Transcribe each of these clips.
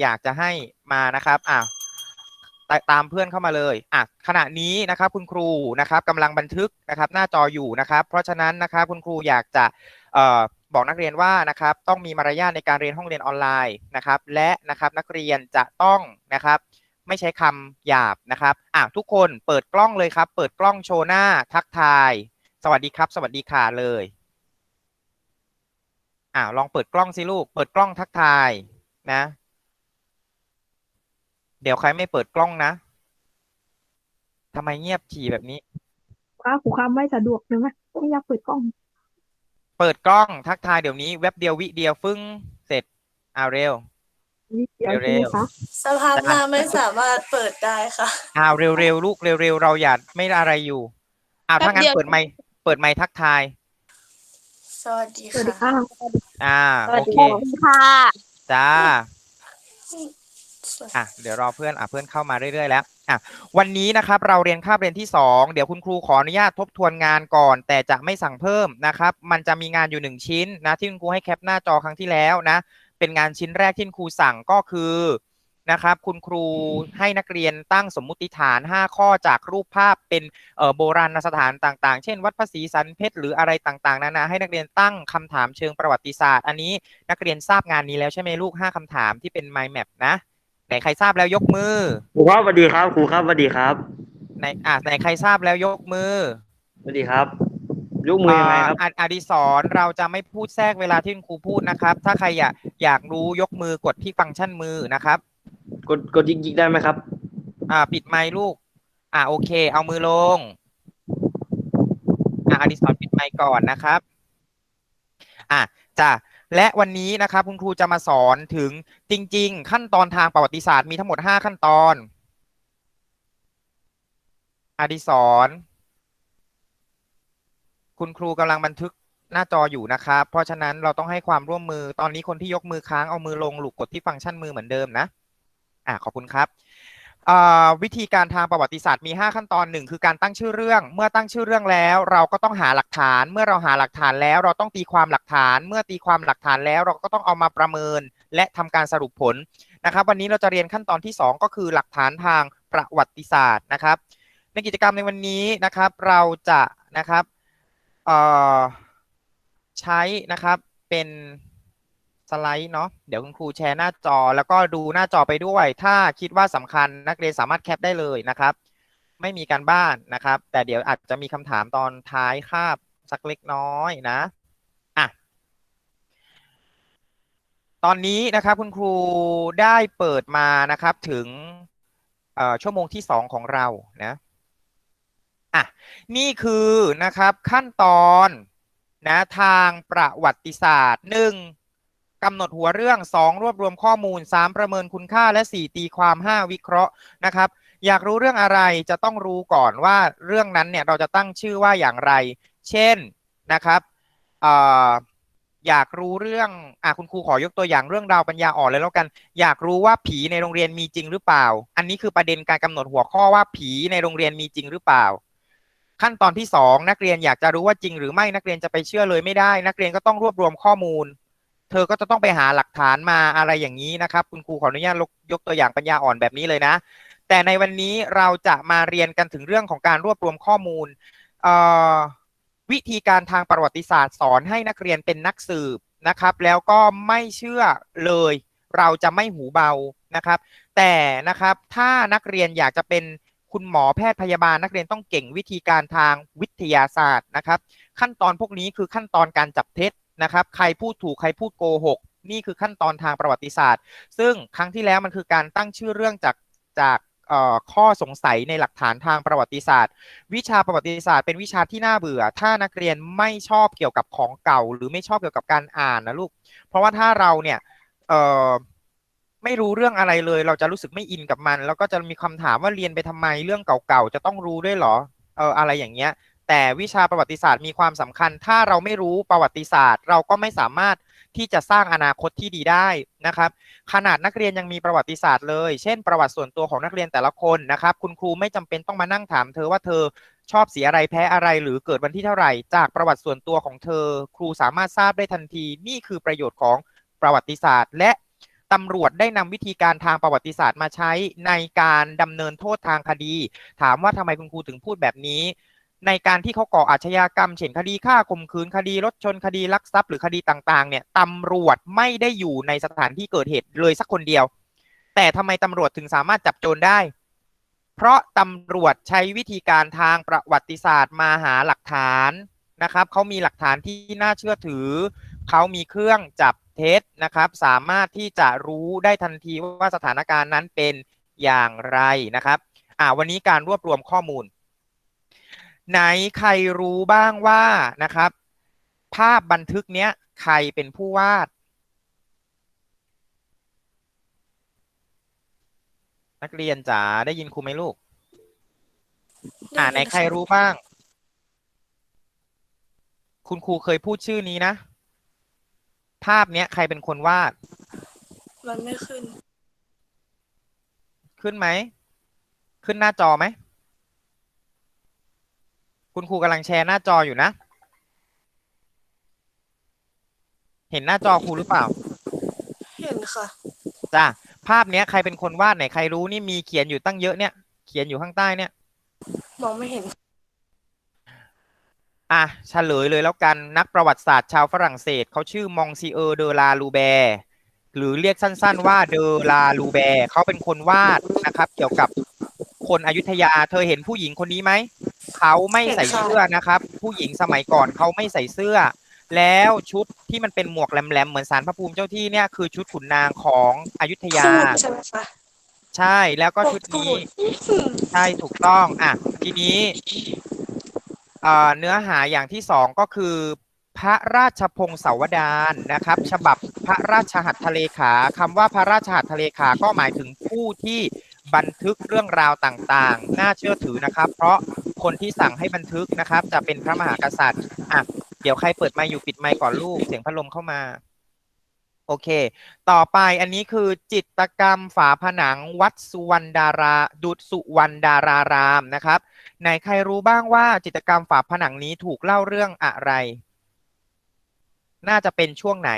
อยากจะให้มานะครับอะตตามเพื่อนเข้ามาเลยอะขณะนี้นะครับคุณครูนะครับกำลังบันทึกนะครับหน้าจออยู่นะครับ เพราะฉะนั้นนะครับคุณครูอยากจะเอ่อบอกนักเรียนว่านะครับต้องมีมารยาทในการเรียนห้องเรียนออนไลน์นะครับ และนะครับนักเรียนจะต้องนะครับ ไม่ใช้คำหยาบนะครับอะทุกคนเปิดกล้องเลยครับ เปิดกล้องโชว์หน้าทักทาย สวัสดีครับ สวัสดีค่ะเลยอ่าลองเปิดกล้องสิลูก เปิดกล้องทักทายนะ เดี๋ยวใครไม่เปิดกล้องนะทำไมเงียบฉี่แบบนี้ว่าครูคำไม่สะดวกเลยไหมไม่อยากเปิดกล้อง เปิดกล้องทักทายเดี๋ยวนี้ แว็บเดียววิเดียวฟึ่งเสร็จอ่าเร็ว นี่เดี๋ยวเร็ใช่ไหมวคะสภาพหน้าไม่สามารถเปิดได้ค่ะอ่าเร็วๆลูกเร็วๆเราอย่าไม่อะไรอยู่อ่าถ้างั้นแป๊บเดียว เปิดไมค์เปิดไมค์ทักทาย สวัสดีสวัสดีค่ะ ค่ะ อ่าสวัโอสดีเค ค่ะ จ้า อะเดี๋ยวรอเพื่อนอะเพื่อนเข้ามาเรื่อยๆแล้วอะวันนี้นะครับเราเรียนคาบเรียนที่สองเดี๋ยวคุณครูขออนุญาตทบทวนงานก่อน แต่จะไม่สั่งเพิ่มนะครับ มันจะมีงานอยู่หนึ่งชิ้นนะที่คุณครูให้แคปหน้าจอครั้งที่แล้วนะ เป็นงานชิ้นแรกที่คุณครูสั่งก็คือนะครับคุณครูให้นักเรียนตั้งสมมุติฐาน 5 ข้อจากรูปภาพเป็นเอ่อโบราณสถานต่างๆ เช่น วัดพระศรีสันเพชรหรืออะไรต่างๆนานาให้นักเรียนตั้งคำถามเชิงประวัติศาสตร์ อันนี้นักเรียนทราบงานนี้แล้วใช่ไหมลูก 5คำถามที่เป็น mind map นะ ไหนใครทราบแล้วยกมือครูครับสวัสดีครับครูครับสวัสดีครับไหนอะไหนใครทราบแล้วยกมือสวัสดีครับยกมือยังไงครับ อ่าอดิศรเราจะไม่พูดแทรกเวลาที่คุณครูพูดนะครับ ถ้าใครอยากอยากรู้ยกมือกดที่ฟังก์ชันมือนะครับ กดกดยิกยิกได้ไหมครับ อ่า ปิดไมค์ลูก อ่าโอเค เอามือลง อ่าอดิศรปิดไมค์ก่อนนะครับ อะจ้ะ และวันนี้นะครับคุณครูจะมาสอนถึงจริง ๆ ขั้นตอนทางประวัติศาสตร์มีทั้งหมดห้าขั้นตอน อดิศรคุณครูกำลังบันทึกหน้าจออยู่นะครับ เพราะฉะนั้นเราต้องให้ความร่วมมือตอนนี้คนที่ยกมือค้างเอามือลงหลุกกดที่ฟังก์ชันมือเหมือนเดิมนะ อ่าขอบคุณครับ วิธีการทางประวัติศาสตร์มี 5 ขั้นตอนหนึ่งคือการตั้งชื่อเรื่อง เมื่อตั้งชื่อเรื่องแล้ว เราก็ต้องหาหลักฐาน เมื่อเราหาหลักฐานแล้ว เราต้องตีความหลักฐาน เมื่อตีความหลักฐานแล้ว เราก็ต้องเอามาประเมิน และทำการสรุปผลนะครับวันนี้เราจะเรียนขั้นตอนที่ 2 ก็คือหลักฐานทางประวัติศาสตร์นะครับ ในกิจกรรมในวันนี้นะครับเราจะนะครับใช้นะครับเป็น สไลด์เนาะเดี๋ยวคุณครูแชร์หน้าจอแล้วก็ดูหน้าจอไปด้วย ถ้าคิดว่าสำคัญนักเรียนสามารถแคปได้เลยนะครับ ไม่มีการบ้านนะครับ แต่เดี๋ยวอาจจะมีคำถามตอนท้ายคาบสักเล็กน้อยนะอะตอนนี้นะครับคุณครูได้เปิดมานะครับถึงเอ่อชั่วโมงที่สองของเรานะอะนี่คือนะครับขั้นตอนนะทางประวัติศาสตร์หนึ่ง กำหนดหัวเรื่องสองรวบรวมข้อมูลสามประเมินคุณค่าและสี่ตีความห้าวิเคราะห์นะครับ อยากรู้เรื่องอะไรจะต้องรู้ก่อนว่าเรื่องนั้นเนี่ยเราจะตั้งชื่อว่าอย่างไร เช่นนะครับอยากรู้เรื่องอะคุณครูขอยกตัวอย่างเรื่องราวปัญญาอ่อนเลยแล้วกัน อยากรู้ว่าผีในโรงเรียนมีจริงหรือเปล่า อันนี้คือประเด็นการกำหนดหัวข้อว่าผีในโรงเรียนมีจริงหรือเปล่า ขั้นตอนที่สองนักเรียนอยากจะรู้ว่าจริงหรือไม่นักเรียนจะไปเชื่อเลยไม่ได้ นักเรียนก็ต้องรวบรวมข้อมูล เธอก็จะต้องไปหาหลักฐานมาอะไรอย่างนี้นะครับ คุณครูขออนุญาตยกตัวอย่างปัญญาอ่อนแบบนี้เลยนะ แต่ในวันนี้เราจะมาเรียนกันถึงเรื่องของการรวบรวมข้อมูล วิธีการทางประวัติศาสตร์ สอนให้นักเรียนเป็นนักสืบนะครับ แล้วก็ไม่เชื่อเลย เราจะไม่หูเบานะครับ แต่นะครับถ้านักเรียนอยากจะเป็นคุณหมอแพทย์พยาบาลนักเรียนต้องเก่งวิธีการทางวิทยาศาสตร์นะครับ ขั้นตอนพวกนี้คือขั้นตอนการจับเท็จ นะครับใครพูดถูกใครพูดโกหก นี่คือขั้นตอนทางประวัติศาสตร์ ซึ่งครั้งที่แล้วมันคือการตั้งชื่อเรื่องจากจากข้อสงสัยในหลักฐานทางประวัติศาสตร์ วิชาประวัติศาสตร์เป็นวิชาที่น่าเบื่อ ถ้านักเรียนไม่ชอบเกี่ยวกับของเก่า หรือไม่ชอบเกี่ยวกับการอ่านนะลูก เพราะว่าถ้าเราเนี่ยไม่รู้เรื่องอะไรเลย เราจะรู้สึกไม่อินกับมัน แล้วก็จะมีคำถามว่าเรียนไปทำไมเรื่องเก่าๆจะต้องรู้ด้วยเหรอเอออะไรอย่างเงี้ย แต่วิชาประวัติศาสตร์มีความสำคัญ ถ้าเราไม่รู้ประวัติศาสตร์ เราก็ไม่สามารถที่จะสร้างอนาคตที่ดีได้นะครับ ขนาดนักเรียนยังมีประวัติศาสตร์เลย เช่น ประวัติส่วนตัวของนักเรียนแต่ละคนนะครับ คุณครูไม่จำเป็นต้องมานั่งถามเธอว่าเธอชอบสีอะไรแพ้อะไร หรือเกิดวันที่เท่าไหร่ จากประวัติส่วนตัวของเธอ ครูสามารถทราบได้ทันที นี่คือประโยชน์ของประวัติศาสตร์ และตำรวจได้นำวิธีการทางประวัติศาสตร์มาใช้ในการดำเนินโทษทางคดี ถามว่าทำไมคุณครูถึงพูดแบบนี้ ในการที่เขาก่ออาชญากรรม เช่นคดีฆ่าข่มขืนคดีรถชนคดีลักทรัพย์หรือคดีต่างๆ เนี่ยตำรวจไม่ได้อยู่ในสถานที่เกิดเหตุเลยสักคนเดียว แต่ทำไมตำรวจถึงสามารถจับโจรได้ เพราะตำรวจใช้วิธีการทางประวัติศาสตร์มาหาหลักฐานนะครับเขามีหลักฐานที่น่าเชื่อถือเขามีเครื่องจับเท็จนะครับ สามารถที่จะรู้ได้ทันทีว่าสถานการณ์นั้นเป็นอย่างไรนะครับอ่าวันนี้การรวบรวมข้อมูล ไหนใครรู้บ้างว่านะครับ ภาพบันทึกเนี้ยใครเป็นผู้วาด นักเรียนจ๋าได้ยินครูไหมลูก อ่าไหนใครรู้บ้าง คุณครูเคยพูดชื่อนี้นะ ภาพเนี้ยใครเป็นคนวาด มันไม่ขึ้น ขึ้นไหม ขึ้นหน้าจอไหม คุณครูกำลังแชร์หน้าจออยู่นะ เห็นหน้าจอครูหรือเปล่า เห็นค่ะ จ้ะภาพเนี้ยใครเป็นคนวาดไหนใครรู้นี่มีเขียนอยู่ตั้งเยอะเนี่ย เขียนอยู่ข้างใต้เนี่ย มองไม่เห็น อะเฉลยเลยแล้วกันนักประวัติศาสตร์ชาวฝรั่งเศสเขาชื่อมองซีเออร์เดอลาลูแบร์หรือเรียกสั้น ๆ ว่าเดอลาลูแบร์เขาเป็นคนวาดนะครับ เกี่ยวกับคนอยุธยา เธอเห็นผู้หญิงคนนี้ไหม เขาไม่ใส่เห็นค่ะเสื้อนะครับ ผู้หญิงสมัยก่อนเขาไม่ใส่เสื้อ แล้วชุดที่มันเป็นหมวกแหลมๆเหมือนสารพระภูมิเจ้าที่เนี่ยคือชุดขุนนางของอยุธยาพูดใช่ไหมคะใช่แล้วก็ชุดนี้พูดใช่ถูกต้องอะทีนี้เอ่อเนื้อหาอย่างที่สองก็คือพระราชพงศาวดารนะครับ ฉบับพระราชหัตถเลขาคำว่าพระราชหัตถเลขาก็หมายถึงผู้ที่ บันทึกเรื่องราวต่างๆ น่าเชื่อถือนะครับ เพราะคนที่สั่งให้บันทึกนะครับ จะเป็นพระมหากษัตริย์อะเดี๋ยวใครเปิดไมค์อยู่ปิดไมค์ก่อนลูกเสียงพัดลมเข้ามา โอเค ต่อไปอันนี้คือจิตรกรรมฝาผนังวัดสุวรรณดาราดุจสุวรรณดารารามนะครับไหนใครรู้บ้างว่าจิตรกรรมฝาผนังนี้ถูกเล่าเรื่องอะไร น่าจะเป็นช่วงไหน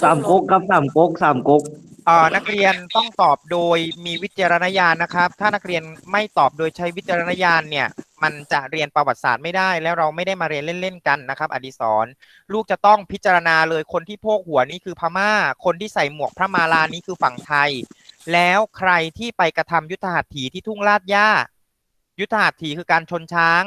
สามก๊กครับสามก๊กสามก๊ก เอ่อนักเรียนต้องตอบโดยมีวิจารณญาณนะครับ ถ้านักเรียนไม่ตอบโดยใช้วิจารณญาณเนี่ย มันจะเรียนประวัติศาสตร์ไม่ได้ แล้วเราไม่ได้มาเรียนเล่นๆกันนะครับ อดิศรลูกจะต้องพิจารณาเลยคนที่โพกหัวนี่คือพม่า คนที่ใส่หมวกพระมาลานี้คือฝั่งไทย แล้วใครที่ไปกระทำยุทธหัตถีที่ทุ่งลาดย่ายุทธหัตถีคือการชนช้าง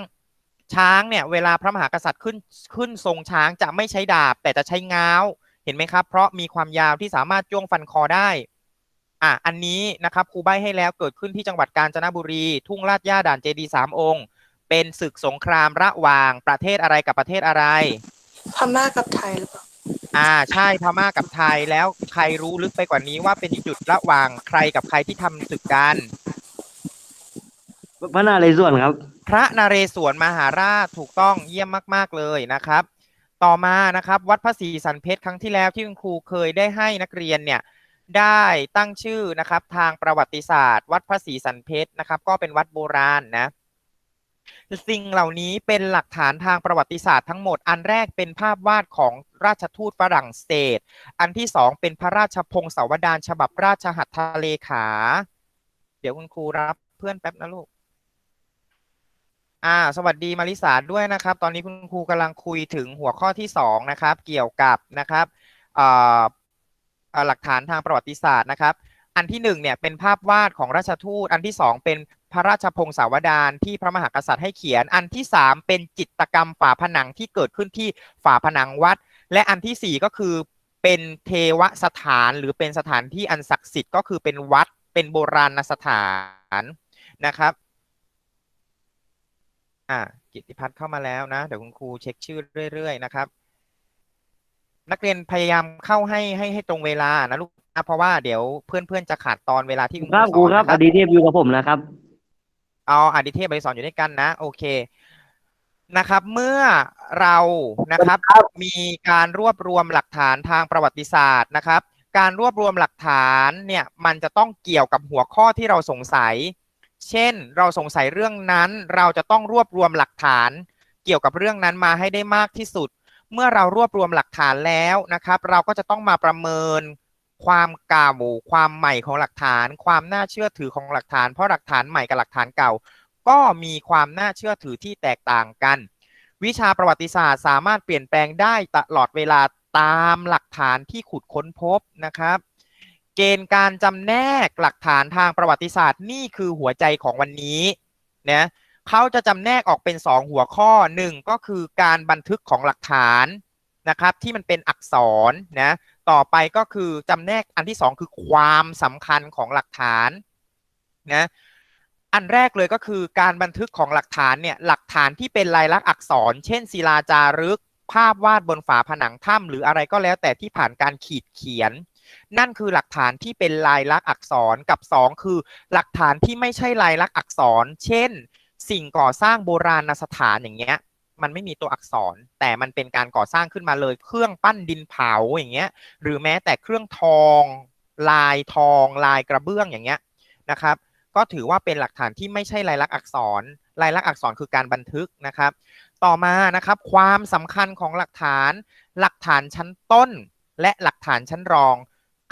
ช้างเนี่ยเวลาพระมหากษัตริย์ขึ้นขึ้นทรงช้างจะไม่ใช้ดาบแต่จะใช้ง้าว เห็นไหมครับ เพราะมีความยาวที่สามารถจ้วงฟันคอได้อะอันนี้นะครับครูใบ้ให้แล้วเกิดขึ้นที่จังหวัดกาญจนบุรี ทุ่งลาดย่าด่านเจดีย์สามองค์ เป็นศึกสงครามระหว่างประเทศอะไรกับประเทศอะไร พม่ากับไทยหรือเปล่าอ่าใช่พม่ากับไทยแล้วใครรู้ลึกไปกว่านี้ว่าเป็นจุดระหว่างใครกับใครที่ทำศึกกัน พระนาเรศวรครับ พระนเรศวรมหาราชถูกต้องเยี่ยมมาก ๆ เลยนะครับ ต่อมานะครับวัดพระศรีสันเพชรครั้งที่แล้วที่คุณครูเคยได้ให้นักเรียนเนี่ยได้ตั้งชื่อนะครับทางประวัติศาสตร์ วัดพระศรีสันเพชรนะครับ ก็เป็นวัดโบราณนะสิ่งเหล่านี้เป็นหลักฐานทางประวัติศาสตร์ทั้งหมด อันแรกเป็นภาพวาดของราชทูตฝรั่งเศส อันที่สองเป็นพระราชพงศาวดารฉบับราชหัตถเลขา เดี๋ยวคุณครูรับเพื่อนแป๊บนะลูก อ่า สวัสดีมาริสาด้วยนะครับ ตอนนี้คุณครูกำลังคุยถึงหัวข้อที่สองนะครับ เกี่ยวกับนะครับอ่อเอ่อหลักฐานทางประวัติศาสตร์นะครับ อันที่หนึ่งเนี่ยเป็นภาพวาดของราชทูต อันที่สองเป็นพระราชพงศาวดารที่พระมหากษัตริย์ให้เขียน อันที่สามเป็นจิตกรรมฝาผนังที่เกิดขึ้นที่ฝาผนังวัด และอันที่สี่ก็คือเป็นเทวสถานหรือเป็นสถานที่อันศักดิ์สิทธิ์ก็คือเป็นวัดเป็นโบราณสถานนะครับ อ่ากิตติพัฒน์เข้ามาแล้วนะ เดี๋ยวคุณครูเช็คชื่อเรื่อย ๆ นะครับ นักเรียนพยายามเข้าให้ให้ให้ตรงเวลานะลูกนะเพราะว่าเดี๋ยวเพื่อนๆจะขาดตอนเวลาที่คุณครับสครูอนครับนะอดีเทพอยู่กับผมนะครับ เอาอดิเทพบริสอนอยู่ด้วยกันนะ โอเคนะครับ เมื่อเรานะครับ มีการรวบรวมหลักฐานทางประวัติศาสตร์นะครับ การรวบรวมหลักฐานเนี่ยมันจะต้องเกี่ยวกับหัวข้อที่เราสงสัย เช่น เราสงสัยเรื่องนั้น เราจะต้องรวบรวมหลักฐานเกี่ยวกับเรื่องนั้นมาให้ได้มากที่สุด เมื่อเรารวบรวมหลักฐานแล้วนะครับ เราก็จะต้องมาประเมิน ความเก่าความใหม่ของหลักฐาน ความน่าเชื่อถือของหลักฐาน เพราะหลักฐานใหม่กับหลักฐานเก่า ก็มีความน่าเชื่อถือที่แตกต่างกัน วิชาประวัติศาสตร์สามารถเปลี่ยนแปลงได้ตลอดเวลาตามหลักฐานที่ขุดค้นพบนะครับ เกณฑ์การจำแนกหลักฐานทางประวัติศาสตร์นี่คือหัวใจของวันนี้นะเขาจะจำแนกออกเป็น 2 หัวข้อหนึ่งก็คือการบันทึกของหลักฐานนะครับที่มันเป็นอักษรนะต่อไปก็คือจำแนกอันที่ 2 คือความสำคัญของหลักฐานนะอันแรกเลยก็คือการบันทึกของหลักฐานเนี่ยหลักฐานที่เป็นลายลักษณ์อักษร เช่น ศิลาจารึก ภาพวาดบนฝาผนังถ้ำหรืออะไรก็แล้วแต่ที่ผ่านการขีดเขียน นั่นคือหลักฐานที่เป็นลายลักษณ์อักษรกับ 2 คือ หลักฐานที่ไม่ใช่ลายลักษณ์อักษร เช่น สิ่งก่อสร้างโบราณสถานอย่างเงี้ยมันไม่มีตัวอักษร แต่มันเป็นการก่อสร้างขึ้นมาเลย เครื่องปั้นดินเผาอย่างเงี้ย หรือแม้แต่เครื่องทอง ลายทอง ลายกระเบื้องอย่างเงี้ยนะครับ ก็ถือว่าเป็นหลักฐานที่ไม่ใช่ลายลักษณ์อักษร ลายลักษณ์อักษรคือการบันทึกนะครับ ต่อมานะครับความสำคัญของหลักฐาน หลักฐานชั้นต้น และหลักฐานชั้นรอง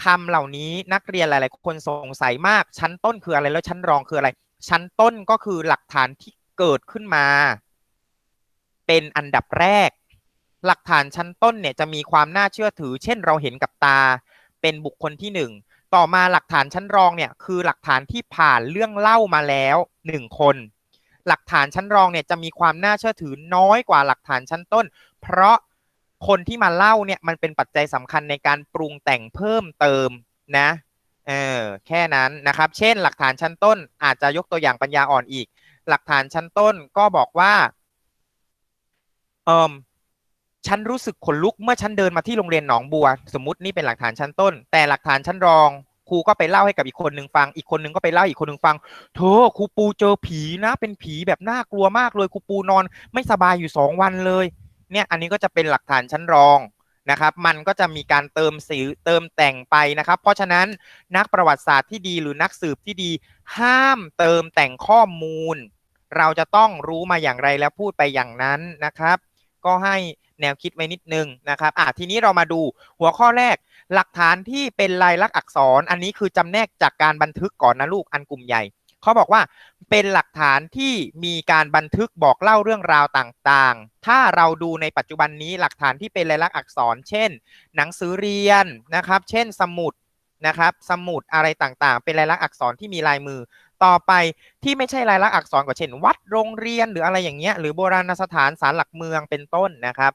คำเหล่านี้นักเรียนหลาย ๆ คนสงสัยมากชั้นต้นคืออะไรแล้วชั้นรองคืออะไร ชั้นต้นก็คือหลักฐานที่เกิดขึ้นมา เป็นอันดับแรก หลักฐานชั้นต้นเนี่ยจะมีความน่าเชื่อถือ เช่นเราเห็นกับตา เป็นบุคคลที่หนึ่งต่อมาหลักฐานชั้นรองเนี่ยคือหลักฐานที่ผ่านเรื่องเล่ามาแล้วหนึ่งคน หลักฐานชั้นรองเนี่ยจะมีความน่าเชื่อถือน้อยกว่าหลักฐานชั้นต้น เพราะ คนที่มาเล่าเนี่ยมันเป็นปัจจัยสำคัญในการปรุงแต่งเพิ่มเติมนะเออแค่นั้นนะครับ เช่น หลักฐานชั้นต้น อาจจะยกตัวอย่างปัญญาอ่อนอีก หลักฐานชั้นต้นก็บอกว่าเออฉันรู้สึกขนลุกเมื่อฉันเดินมาที่โรงเรียนหนองบัว สมมตินี่เป็นหลักฐานชั้นต้น แต่หลักฐานชั้นรองครูก็ไปเล่าให้กับอีกคนหนึ่งฟัง อีกคนหนึ่งก็ไปเล่าอีกคนหนึ่งฟัง เธอครูปูเจอผีนะ เป็นผีแบบน่ากลัวมากเลยครูปูนอน ไม่สบายอยู่สองวันเลย เนี่ยอันนี้ก็จะเป็นหลักฐานชั้นรองนะครับ มันก็จะมีการเติมสีเติมแต่งไปนะครับ เพราะฉะนั้นนักประวัติศาสตร์ที่ดีหรือนักสืบที่ดี ห้ามเติมแต่งข้อมูล เราจะต้องรู้มาอย่างไรแล้วพูดไปอย่างนั้นนะครับ ก็ให้แนวคิดไว้นิดนึงนะครับอะทีนี้เรามาดูหัวข้อแรก หลักฐานที่เป็นลายลักษณ์อักษร อันนี้คือจำแนกจากการบันทึกก่อนนะลูกอันกลุ่มใหญ่ เขาบอกว่าเป็นหลักฐานที่มีการบันทึกบอกเล่าเรื่องราวต่างๆ ถ้าเราดูในปัจจุบันนี้หลักฐานที่เป็นลายลักษณ์อักษร เช่น หนังสือเรียนนะครับ เช่นสมุดนะครับ สมุดอะไรต่างๆ เป็นลายลักษณ์อักษรที่มีลายมือ ต่อไปที่ไม่ใช่ลายลักษณ์อักษรก็เช่น วัดโรงเรียนหรืออะไรอย่างเงี้ยหรือโบราณสถานศาลหลักเมืองเป็นต้นนะครับ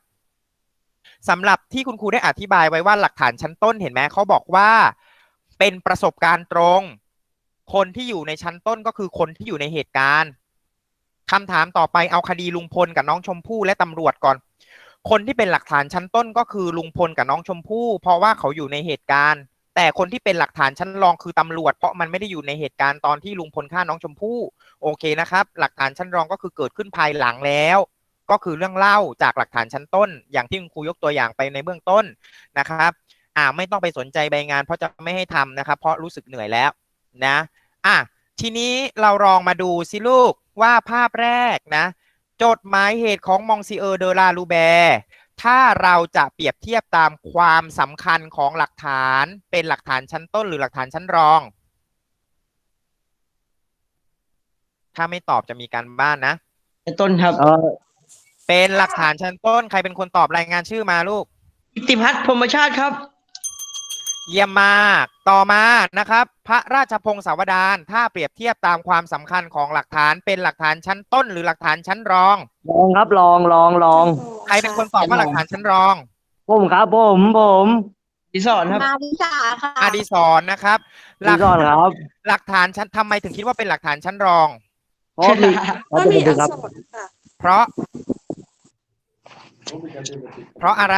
สำหรับที่คุณครูได้อธิบายไว้ว่าหลักฐานชั้นต้นเห็นไหมเขาบอกว่าเป็นประสบการณ์ตรง คนที่อยู่ในชั้นต้นก็คือคนที่อยู่ในเหตุการณ์คำถามต่อไปเอาคดีลุงพลกับน้องชมพู่และตำรวจก่อน คนที่เป็นหลักฐานชั้นต้นก็คือลุงพลกับน้องชมพู่ เพราะว่าเขาอยู่ในเหตุการณ์ แต่คนที่เป็นหลักฐานชั้นรองคือตำรวจ เพราะมันไม่ได้อยู่ในเหตุการณ์ตอนที่ลุงพลฆ่าน้องชมพู่ โอเคนะครับ หลักฐานชั้นรองก็คือเกิดขึ้นภายหลังแล้ว ก็คือเรื่องเล่าจากหลักฐานชั้นต้น อย่างที่คุณครูยกตัวอย่างไปในเบื้องต้นนะครับ อ่าไม่ต้องไปสนใจใบงาน เพราะจะไม่ให้ทำนะครับ เพราะรู้สึกเหนื่อยแล้วนะ อะทีนี้เราลองมาดูสิลูกว่าภาพแรกนะ จดหมายเหตุของมองซิเออร์เดอลาลูแบร์ถ้าเราจะเปรียบเทียบตามความสำคัญของหลักฐานเป็นหลักฐานชั้นต้นหรือหลักฐานชั้นรอง ถ้าไม่ตอบจะมีการบ้านนะ ต้นครับ เออเป็นหลักฐานชั้นต้น ใครเป็นคนตอบรายงานชื่อมาลูก กิติพัฒน์พรหมชาติครับ เยี่ยมมาก ต่อมานะครับ พระราชพงศาวดารถ้าเปรียบเทียบตามความสำคัญของหลักฐานเป็นหลักฐานชั้นต้น หรือหลักฐานชั้นรอง ลองครับลองลองลองใครเป็นคนตอบว่าหลักฐานชั้นรองผมครับผมผมดิสอนครับมาวิชาค่ะอดีศรนะครับหดีลักก่อนครับหลักฐานชั้นทำไมถึงคิดว่าเป็นหลักฐานชั้นรอง เพราะมีก็มีอักครับษรค่ะเพราะ เพราะอะไร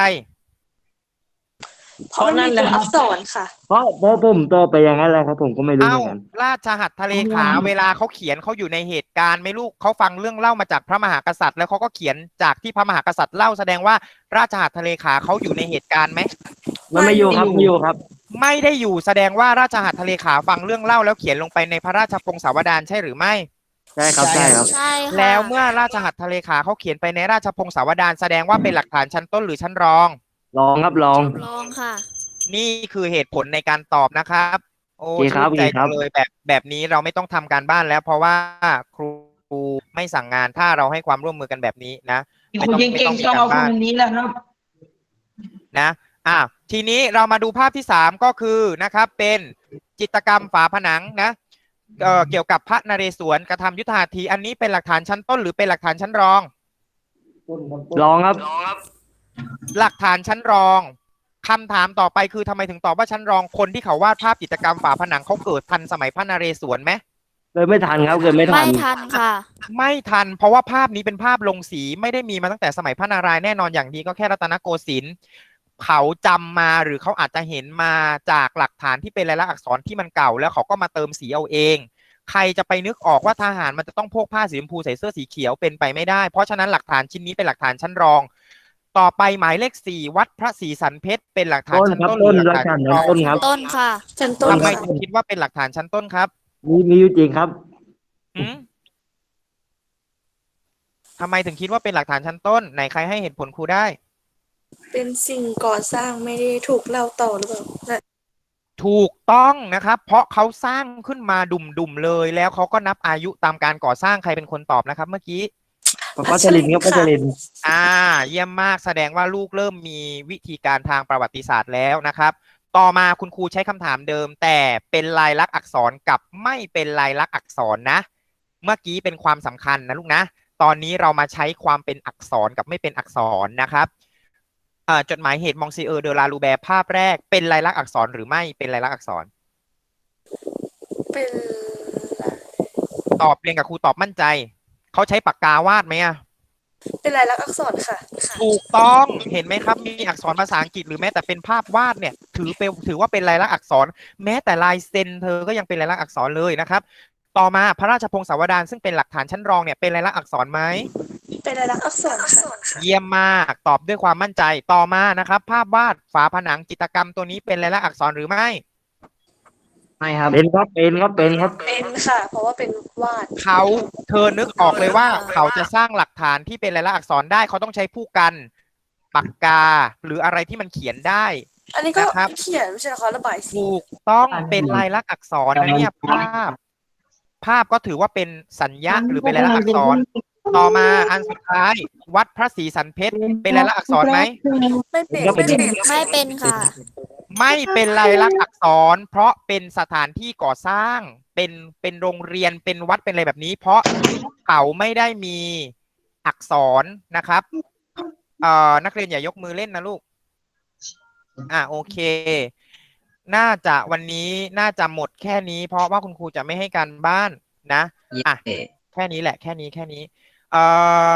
เพราะมันมีตัวอักษรค่ะ เพราะเพราะผมตอบไปอย่างนั้นแหละครับ ผมก็ไม่รู้เหเอ้ามือนกัน ราชหัตถเลขาเวลาเขาเขียนเขาอยู่ในเหตุการณ์ไหม่ลูกเขาฟังเรื่องเล่ามาจากพระมหากษัตริย์ แล้วเขาก็เขียนจากที่พระมหากษัตริย์เล่าแสดงว่าราชหัตถเลขาเขาอยู่ในเหตุการณ์ไหม มันไม่อยู่ครับไม่อยู่ครับ ไม่ได้อยู่แสดงว่าราชหัตถเลขาฟังเรื่องเล่าแล้วเขียนลงไปในพระราชพงศาวดารใช่หรือไม่ ใช่ครับใช่ใช่ครับ ใช่ค่ะแล้วเมื่อราชหัตถเลขาเขาเขียนไปในราชพงศาวดารแสดงว่าเป็นหลักฐานชั้นต้นหรือชั้นรอง ลองครับลอง ลองค่ะ นี่คือเหตุผลในการตอบนะครับ โอ้โอเคครับชื่นใจโอเคครัจับ งเลยแบบแบบนี้เราไม่ต้องทำการบ้านแล้ว เพราะว่าครูไม่สั่งงานถ้าเราให้ความร่วมมือกันแบบนี้นะมีไม่คนต้องเก่งๆต้องเอาคนนี้แหละครับ นะ อะ ทีนี้เรามาดูภาพที่สามก็คือนะครับ เป็นจิตรกรรมฝาผนังนะ เอ่อ เกี่ยวกับพระนเรศวรกระทำยุทธหัตถีอันนี้เป็นหลักฐานชั้นต้นหรือเป็นหลักฐานชั้นรอง ลองครับ หลักฐานชั้นรองคำถามต่อไปคือทำไมถึงตอบว่าชั้นรองคนที่เขาวาดภาพจิตรกรรมฝาผนังเขาเกิดทันสมัยพระนเรศวรไหมเกิดไม่ทันครับเกิดไม่ทัไม่น ทันค่ะ ไม่ทัน เพราะว่าภาพนี้เป็นภาพลงสีไม่ได้มีมาตั้งแต่สมัยพระนารายณ์แน่นอนอย่างดีก็แค่รัตนโกสินทร์เขาจำมาหรือเขาอาจจะเห็นมาจากหลักฐานที่เป็นลายลักษณ์อักษรที่มันเก่า แล้วเขาก็มาเติมสีเอาเอง ใครจะไปนึกออกว่าทหารมันจะต้องพกผ้าสีชมพูใส่เสื้อสีเขียวเป็นไปไม่ได้ เพราะฉะนั้นหลักฐานชิ้นนี้เป็นหลักฐานชั้นรอง ต่อไปหมายเลขสี่วัดพระศรีสันเพชรเป็นหลักฐานต้นชั้นครับต้นหต้นรือหรัลัชกฐานกาลชั้นรองต้นครับ ต้นค่ะ ชั้นต้นทำไมค่ะถึงคิดว่าเป็นหลักฐานชั้นต้นครับมีมีอยู่จริงครับอืมทำไมถึงคิดว่าเป็นหลักฐานชั้นต้นไหนใครให้เหตุผลครูได้ เป็นสิ่งก่อสร้างไม่ได้ถูกเล่าต่อหรือเปล่าน่ะถูกต้องนะครับ เพราะเขาสร้างขึ้นมาดุมๆเลย แล้วเขาก็นับอายุตามการก่อสร้างใครเป็นคนตอบนะครับ เมื่อกี้ พัชรินครับพัชรินอ่า เยี่ยมมากแสดงว่าลูกเริ่มมีวิธีการทางประวัติศาสตร์แล้วนะครับ ต่อมาคุณครูใช้คำถามเดิม แต่เป็นลายลักษณ์อักษรกับไม่เป็นลายลักษณ์อักษรนะ เมื่อกี้เป็นความสำคัญนะลูกนะ ตอนนี้เรามาใช้ความเป็นอักษรกับไม่เป็นอักษรนะครับเอ่อจดหมายเหตุมองซีเออร์เดอลาลูแบร์ภาพแรกเป็นลายลักษณ์อักษรหรือไม่เป็นลายลักษณ์อักษร เป็น ตอบเรียนกับครูตอบมั่นใจ เขาใช้ปากกาวาดไหมอะเป็นลายลักษณ์อักษรค่ะค่ะ ถูกต้องเห็นไหมครับ มีอักษรภาษาอังกฤษหรือแม้แต่เป็นภาพวาดเนี่ย ถือเป็นถือว่าเป็นลายลักษณ์อักษร แม้แต่ลายเซ็นเธอก็ยังเป็นลายลักษณ์อักษรเลยนะครับ ต่อมาพระราชพงศาวดารซึ่งเป็นหลักฐานชั้นรองเนี่ยเป็นลายลักษณ์อักษรไหมเป็นลายลักษณ์อักษรค่ะเยี่ยมมากตอบด้วยความมั่นใจต่อมานะครับ ภาพวาดฝาผนังจิตรกรรมตัวนี้เป็นลายลักษณ์อักษรหรือไม่ ไม่ครับ เป็นครับเป็นครับเป็นครับ เป็นค่ะ เพราะว่าเป็นวาด เขาเธอนึกออกเลยว่า เขาจะสร้างหลักฐานที่เป็นลายลักษณ์อักษรได้เขาต้องใช้ผู้กันปากกาหรืออะไรที่มันเขียนได้ อันนี้ก็นะครับ เขียนไม่ใช่เหรอคะระบายสี ถูกต้องเป็นลายลักษณ์อักษรนะเนี่ยภาพ ภาพก็ถือว่าเป็นสัญญาหรือเป็นลายลักษณ์อักษร ต่อมาอันสุดท้าย วัดพระศรีสันเพชรเป็นลายลักษณ์อักษรไหม ไม่เป็นก็เป็ไม่นเป็น ไม่เป็นค่ะ ไม่เป็นลายลักษณ์อักษร เพราะเป็นสถานที่ก่อสร้างเป็นเป็นโรงเรียนเป็นวัดเป็นอะไรแบบนี้ เพราะเขาไม่ได้มีอักษรนะครับเอ่อนักเรียนอย่ายกมือเล่นนะลูก อ่าโอเค น่าจะวันนี้น่าจะหมดแค่นี้ เพราะว่าคุณครูจะไม่ให้การบ้านนะอะแค่นี้แหละ แค่นี้แค่นี้เอ่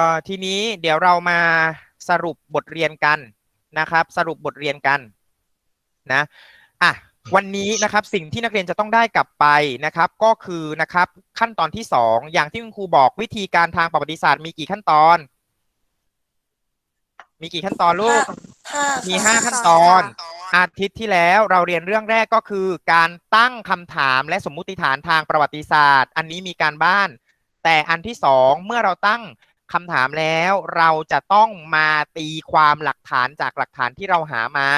อทีนี้เดี๋ยวเรามาสรุปบทเรียนกันนะครับ สรุปบทเรียนกัน นะอะวันนี้นะครับสิ่งที่นักเรียนจะต้องได้กลับไปนะครับ ก็คือนะครับขั้นตอนที่สองอย่างที่คุณครูบอกวิธีการทางประวัติศาสตร์มีกี่ขั้นตอน มีกี่ขั้นตอนลูกห้ามีค่ะห้าขั้นตอน อาทิตย์ที่แล้วเราเรียนเรื่องแรกก็คือ การตั้งคำถามและสมมุติฐานทางประวัติศาสตร์ อันนี้มีการบ้าน แต่อันที่สองเมื่อเราตั้งคำถามแล้วเราจะต้องมาตีความหลักฐานจากหลักฐานที่เราหามา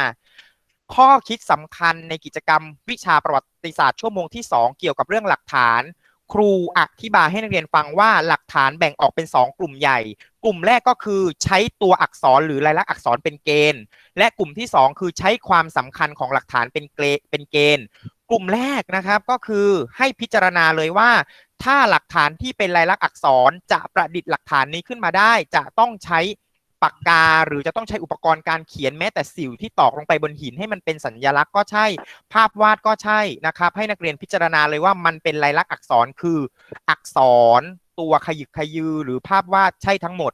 ข้อคิดสำคัญในกิจกรรมวิชาประวัติศาสตร์ชั่วโมงที่ 2 เกี่ยวกับเรื่องหลักฐาน ครูอธิบายให้นักเรียนฟังว่าหลักฐานแบ่งออกเป็น 2 กลุ่มใหญ่ กลุ่มแรกก็คือใช้ตัวอักษรหรือลายลักษณ์อักษรเป็นเกณฑ์ และกลุ่มที่ 2 คือใช้ความสำคัญของหลักฐานเป็นเกเป็นเกณฑ์ กลุ่มแรกนะครับก็คือให้พิจารณาเลยว่า ถ้าหลักฐานที่เป็นลายลักษณ์อักษรจะประดิษฐ์หลักฐานนี้ขึ้นมาได้ จะต้องใช้ ปากกาหรือจะต้องใช้อุปกรณ์การเขียนแม้แต่สิวที่ตอกลงไปบนหินให้มันเป็นสัญลักษณ์ก็ใช่ ภาพวาดก็ใช่นะครับ ให้นักเรียนพิจารณาเลยว่ามันเป็นลายลักษณ์อักษรคืออักษร ตัวขยึกขยือหรือภาพวาดใช่ทั้งหมด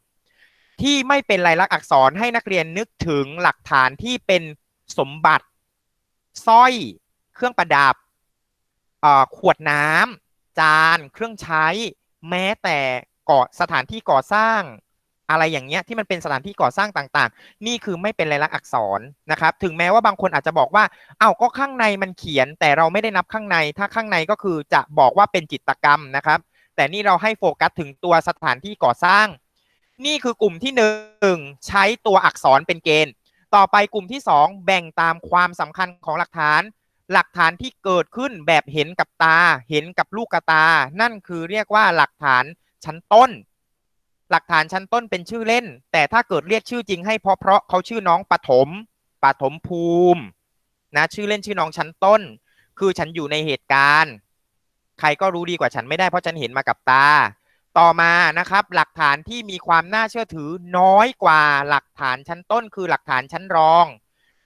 ที่ไม่เป็นลายลักษณ์อักษรให้นักเรียนนึกถึงหลักฐานที่เป็นสมบัติสร้อย เครื่องประดับขวดน้ำจาน เครื่องใช้ แม้แต่ก่อสถานที่ก่อสร้าง อะไรอย่างเงี้ยที่มันเป็นสถานที่ก่อสร้างต่างๆ นี่คือไม่เป็นลายลักษณ์อักษรนะครับ ถึงแม้ว่าบางคนอาจจะบอกว่าเอ้าก็ข้างในมันเขียน แต่เราไม่ได้นับข้างใน ถ้าข้างในก็คือจะบอกว่าเป็นจิตกรรมนะครับ แต่นี่เราให้โฟกัสถึงตัวสถานที่ก่อสร้าง นี่คือกลุ่มที่หนึ่งใช้ตัวอักษรเป็นเกณฑ์ ต่อไปกลุ่มที่สองแบ่งตามความสำคัญของหลักฐาน หลักฐานที่เกิดขึ้นแบบเห็นกับตา เห็นกับลูกกตา นั่นคือเรียกว่าหลักฐานชั้นต้น หลักฐานชั้นต้นเป็นชื่อเล่น แต่ถ้าเกิดเรียกชื่อจริงให้เพราะเพราะเขาชื่อน้องปฐมปฐมภูมินะชื่อเล่นชื่อน้องชั้นต้น คือฉันอยู่ในเหตุการณ์ ใครก็รู้ดีกว่าฉันไม่ได้เพราะฉันเห็นมากับตา ต่อมานะครับ หลักฐานที่มีความน่าเชื่อถือน้อยกว่าหลักฐานชั้นต้น คือหลักฐานชั้นรอง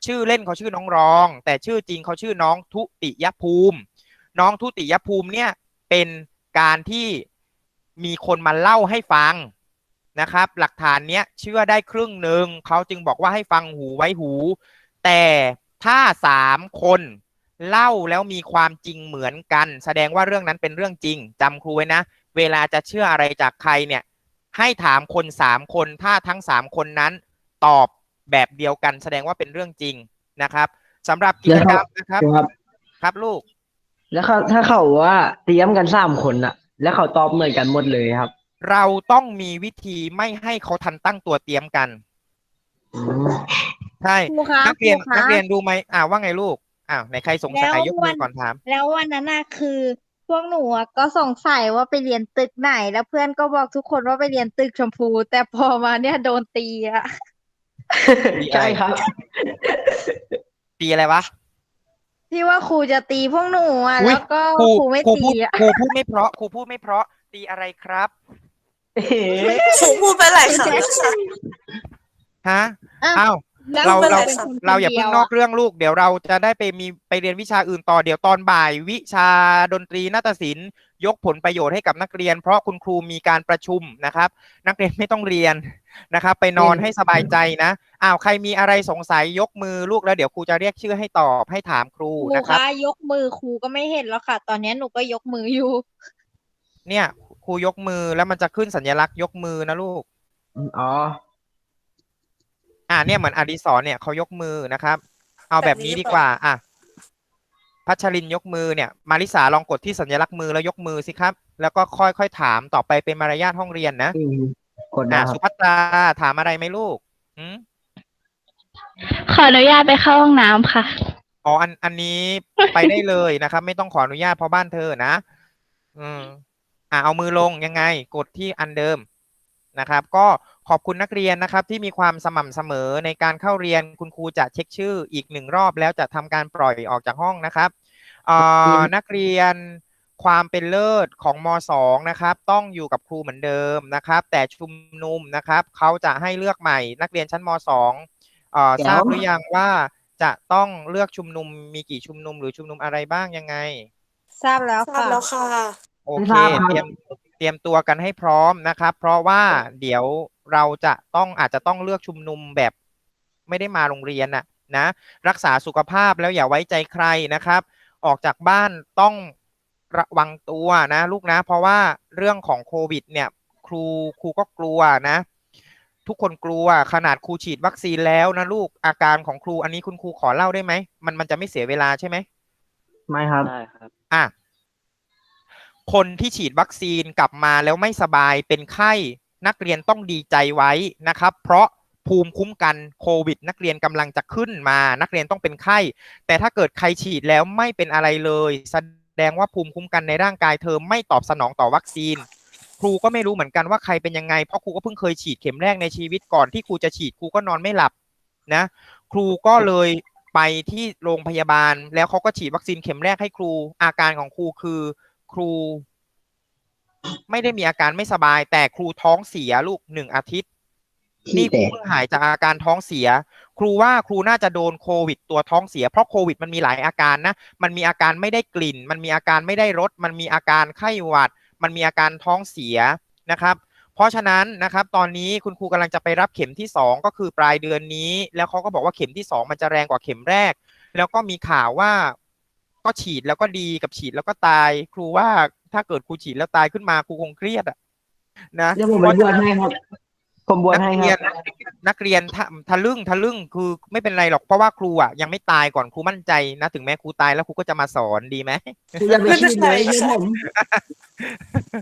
ชื่อเล่นเขาชื่อน้องรอง แต่ชื่อจริงเขาชื่อน้องทุติยภูมิ น้องทุติยภูมิเนี่ยเป็นการที่มีคนมาเล่าให้ฟัง นะครับ หลักฐานเนี้ยเชื่อได้ครึ่งหนึ่งเขาจึงบอกว่าให้ฟังหูไว้หู แต่ถ้าสามคนเล่าแล้วมีความจริงเหมือนกัน แสดงว่าเรื่องนั้นเป็นเรื่องจริงจำครูไว้นะ เวลาจะเชื่ออะไรจากใครเนี่ย ให้ถามคนสามคนถ้าทั้งสามคนนั้นตอบแบบเดียวกัน แสดงว่าเป็นเรื่องจริงนะครับสำหรับกิจกรรมนะครับ ครับครับลูก แล้วเขาถ้าเขาว่าเตรียมกันสามคนอะแล้วเขาตอบเหมือนกันหมดเลยครับ เราต้องมีวิธีไม่ให้เขาทันตั้งตัวเตรียมกันอืมใช่ ครูคะนักเรียนครูคะ นักเรียนดูไหมอ่าว่าไงลูกอ้าวไหนใครสงสัยแล้วยกมืวัอน ก่อนถาม แล้ววันนั้นน่ะคือพวกหนูอะก็สงสัยว่าไปเรียนตึกไหน แล้วเพื่อนก็บอกทุกคนว่าไปเรียนตึกชมพู แต่พอมาเนี่ยโดนตีอะใช่ครับ ตีอะไรวะ ที่ว่าครูจะตีพวกหนูอะอุ๊ย แล้วก็ครูครูไม่ครูตีพูดอะครูพูดไม่เพราะครูพูดไม่เพราะตีอะไรครับ ครูพูดไปหลายครั้งแล้วค่ะ ฮะอะอ้าวแล้วเราครูเราเป็นคนเราอย่าคเพิ่งดีวนอกเรื่องลูก เดี๋ยวเราจะได้ไปมีไปเรียนวิชาอื่นต่อเดี๋ยวตอนบ่าย วิชาดนตรีนาฏศิลป์ยกผลประโยชน์ให้กับนักเรียน เพราะคุณครูมีการประชุมนะครับ นักเรียนไม่ต้องเรียนนะครับ ไปนอนให้สบายใจนะอ้าวใครมีอะไรสงสัยยกมือลูกแล้วเดี๋ยวครูจะเรียกชื่อให้ตอบให้ถามครูครูนะครับ คะยกมือครูก็ไม่เห็นแล้วค่ะ ตอนนี้หนูก็ยกมืออยู่ เนี่ยค รูยกมือแล้วมันจะขึ้นสัญลักษณ์ยกมือนะลูก อ๋อ อ่าเนี่ยเหมือนอดิศรเนี่ยเขายกมือนะครับ เอาแบแบบบนี้นี้หรือดีเปล่ากว่า อะพัชรินยกมือเนี่ย มาริสาลองกดที่สัญลักษณ์มือแล้วยกมือสิครับ แล้วก็ค่อยๆถามต่อไปเป็นมารยาทห้องเรียนนะอืมกดอะนะคสุรับภัตราถามอะไรไหมลูกอืมขออนุญาตไปเข้าห้องน้ำค่ะ อ๋อ อัน อันนี้ไปได้เลยนะครับ ไม่ต้องขออนุญาตเพราะบ้านเธอนะ อืม อะเอามือลงยังไงกดที่อันเดิมนะครับ ก็ขอบคุณนักเรียนนะครับที่มีความสม่ำเสมอในการเข้าเรียนคุณครูจะเช็คชื่ออีกหนึ่งรอบแล้วจะทำการปล่อยออกจากห้องนะครับเอ่อนักเรียนความเป็นเลิศของม .2 นะครับ ต้องอยู่กับครูเหมือนเดิมนะครับ แต่ชุมนุมนะครับเขาจะให้เลือกใหม่ นักเรียนชั้นม .2 เอ่อทราบหรือยังว่าจะต้องเลือกชุมนุมมีกี่ชุมนุมหรือชุมนุมอะไรบ้างยังไง ทราบแล้วทราบค่ะแล้วค่ะ โอไม่เคทราบครับเตรียมเตรียมตัวกันให้พร้อมนะครับ เพราะว่าเดี๋ยวเราจะต้องอาจจะต้องเลือกชุมนุมแบบไม่ได้มาโรงเรียนน่ะนะ รักษาสุขภาพแล้วอย่าไว้ใจใครนะครับ ออกจากบ้านต้องระวังตัวนะลูกนะ เพราะว่าเรื่องของโควิด เนี่ยครูครูก็กลัวนะ ทุกคนกลัวขนาดครูฉีดวัคซีนแล้วนะลูกอาการของครูอันนี้คุณครูขอเล่าได้ไหมมันมันจะไม่เสียเวลาใช่ไหมไม่ครับ ได้ครับ อะ คนที่ฉีดวัคซีนกลับมาแล้วไม่สบายเป็นไข้นักเรียนต้องดีใจไว้นะครับ เพราะภูมิคุ้มกันโควิด นักเรียนกำลังจะขึ้นมา นักเรียนต้องเป็นไข้ แต่ถ้าเกิดใครฉีดแล้วไม่เป็นอะไรเลย แสดงว่าภูมิคุ้มกันในร่างกายเธอไม่ตอบสนองต่อวัคซีน ครูก็ไม่รู้เหมือนกันว่าใครเป็นยังไง เพราะครูก็เพิ่งเคยฉีดเข็มแรกในชีวิตก่อนที่ครูจะฉีดครูก็นอนไม่หลับนะ ครูก็เลยไปที่โรงพยาบาล แล้วเขาก็ฉีดวัคซีนเข็มแรกให้ครูอาการของครูคือ ครู ไม่ได้มีอาการไม่สบาย แต่ครูท้องเสียลูกหนึ่งอาทิตย์ นี่ครูเพิ่งหายจากอาการท้องเสีย ครูว่าครูน่าจะโดนโควิด ตัวท้องเสีย เพราะโควิดมันมีหลายอาการนะ มันมีอาการไม่ได้กลิ่น มันมีอาการไม่ได้รส มันมีอาการไข้หวัด มันมีอาการท้องเสียนะครับเพราะฉะนั้นนะครับตอนนี้คุณครูกำลังจะไปรับเข็มที่สองก็คือปลายเดือนนี้ แล้วเขาก็บอกว่าเข็มที่สองมันจะแรงกว่าเข็มแรก แล้วก็มีข่าวว่า ก็ฉีดแล้วก็ดีกับฉีดแล้วก็ตาย ครูว่าถ้าเกิดครูฉีดแล้วตายขึ้นมาครูคงเครียดอะนะเดี๋ยวผมไปบวชให้ครับผมบวชนักให้คเรียรันบนักเรียนทะทะลึ่งทะลึ่งคือไม่เป็นไรหรอกเพราะว่าครูอะยังไม่ตายก่อนครูมั่นใจนะถึงแม้ครูตายแล้วครูก็จะมาสอนดีไหมอย่าไปคิดเลยเชื่อผม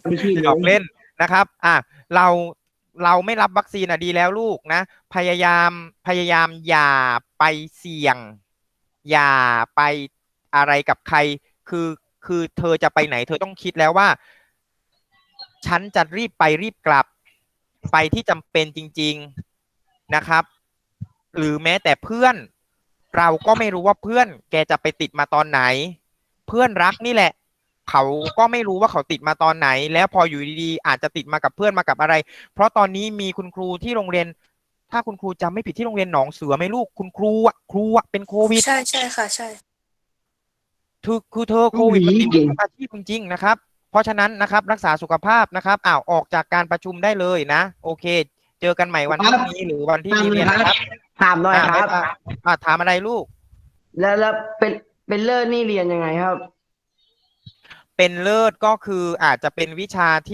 อย่าไปคิดหยอกเล่นนะครับ อะเราเราไม่รับวัคซีนอะดีแล้วลูกนะ พยายามพยายามอย่าไปเสี่ยง อย่าไป อะไรกับใคร คือคือเธอจะไปไหน เธอต้องคิดแล้วว่า ฉันจะรีบไปรีบกลับไปที่จำเป็นจริง ๆนะครับ หรือแม้แต่เพื่อน เราก็ไม่รู้ว่าเพื่อน แกจะไปติดมาตอนไหน เพื่อนรักนี่แหละ เขาก็ไม่รู้ว่าเขาติดมาตอนไหน แล้วพออยู่ดีๆอาจจะติดมากับเพื่อนมากับอะไร เพราะตอนนี้มีคุณครูที่โรงเรียน ถ้าคุณครูจำไม่ผิดที่โรงเรียนหนองเสือไหมลูกคุณครูอะครูอะเป็นโควิดใช่ใช่ค่ะ ใช่ คือคือเธอโควิดมันติดทุกอาชีพจริงๆนะครับ เพราะฉะนั้นนะครับรักษาสุขภาพนะครับอ้าวออกจากการประชุมได้เลยนะ โอเค เจอกันใหม่วันพรุ่งนี้หรือวันที่มีเรียนนะครับถามหน่อยครับอ่าอ่าถามอะไรลูก แล้วแล้วเป็นเป็นเลิศนี่เรียนยังไงครับ เป็นเลิศก็คืออาจจะเป็นวิชาที่